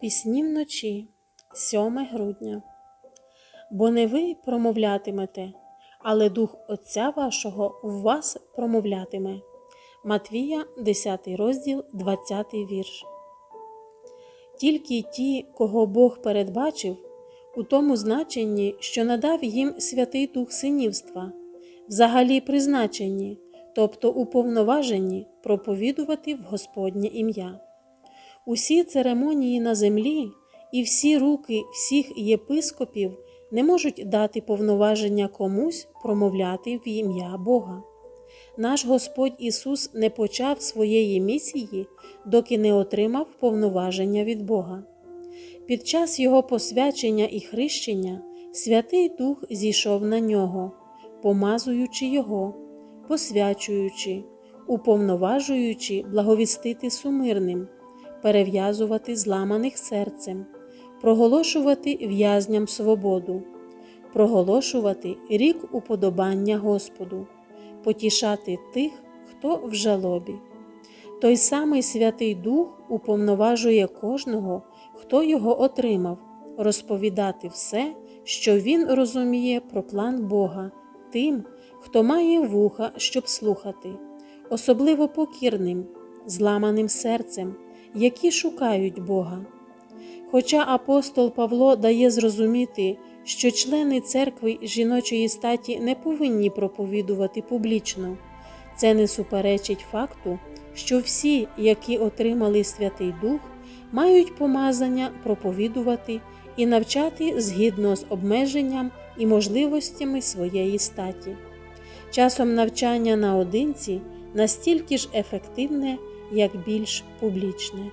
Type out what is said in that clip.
Пісні вночі, 7 грудня. Бо не ви промовлятимете, але Дух Отця вашого в вас промовлятиме. Матвія, 10 розділ, 20 вірш. Тільки ті, кого Бог передбачив, у тому значенні, що надав їм Святий Дух Синівства, взагалі призначені, тобто уповноважені проповідувати в Господнє ім'я. Усі церемонії на землі і всі руки всіх єпископів не можуть дати повноваження комусь промовляти в ім'я Бога. Наш Господь Ісус не почав своєї місії, доки не отримав повноваження від Бога. Під час Його посвячення і хрещення Святий Дух зійшов на нього, помазуючи Його, посвячуючи, уповноважуючи благовістити сумирним, перев'язувати зламаних серцем, проголошувати в'язням свободу, проголошувати рік уподобання Господу, потішати тих, хто в жалобі. Той самий Святий Дух уповноважує кожного, хто його отримав, розповідати все, що він розуміє про план Бога, тим, хто має вуха, щоб слухати, особливо покірним, зламаним серцем, які шукають Бога. Хоча апостол Павло дає зрозуміти, що члени церкви жіночої статі не повинні проповідувати публічно, це не суперечить факту, що всі, які отримали Святий Дух, мають помазання проповідувати і навчати згідно з обмеженням і можливостями своєї статі. Часом навчання наодинці настільки ж ефективне, як більш публічне.